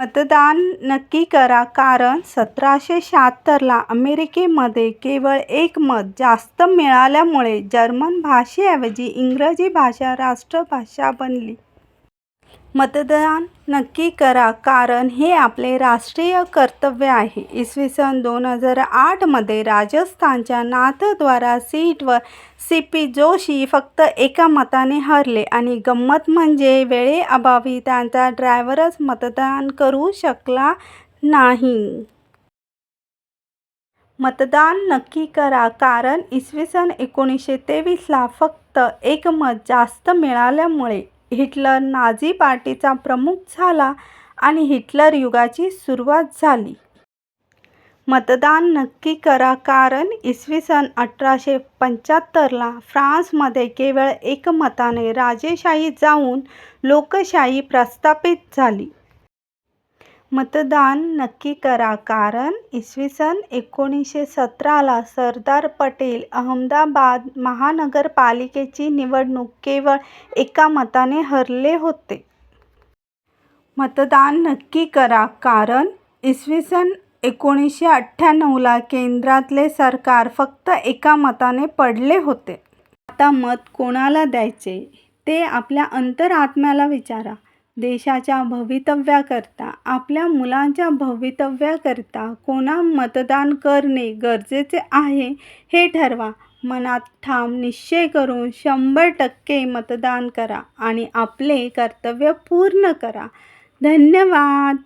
मतदान नक्की करा कारण सतराशे शहात्तरला अमेरिकेमध्ये केवळ एक मत जास्त मिळाल्यामुळे जर्मन भाषेऐवजी इंग्रजी भाषा राष्ट्रभाषा बनली. मतदान नक्की करा कारण हे आपले राष्ट्रीय कर्तव्य आहे. इसवी सन दोन हजार आठमध्ये राजस्थानच्या नाथद्वारा सीटवर सी. पी. जोशी फक्त एका मताने हरले आणि गंमत म्हणजे वेळेअभावी त्यांचा ड्रायव्हरच मतदान करू शकला नाही. मतदान नक्की करा कारण इसवी सन एकोणीसशे तेवीसला फक्त एक मत जास्त मिळाल्यामुळे हिटलर नाझी पार्टीचा प्रमुख झाला आणि हिटलर युगाची सुरुवात झाली. मतदान नक्की करा कारण इसवी सन अठराशे पंच्याहत्तरला फ्रान्समध्ये केवळ एकमताने राजेशाही जाऊन लोकशाही प्रस्थापित झाली. मतदान नक्की करा कारण इसवी सन एकोणीसशे सतराला सरदार पटेल अहमदाबाद महानगरपालिकेची निवडणूक केवळ एका मताने हरले होते. मतदान नक्की करा कारण इसवी सन एकोणीसशे अठ्ठ्याण्णवला केंद्रातले सरकार फक्त एका मताने पडले होते. आता मत कोणाला द्यायचे ते आपल्या अंतरात्म्याला विचारा. देशाच्या भवितव्याकरता, आपल्या मुलांच्या भवितव्याकरता कोणा मतदान करणे गरजेचे आहे हे ठरवा. मनात ठाम निश्चय करून शंभर टक्के मतदान करा आणि आपले कर्तव्य पूर्ण करा. धन्यवाद.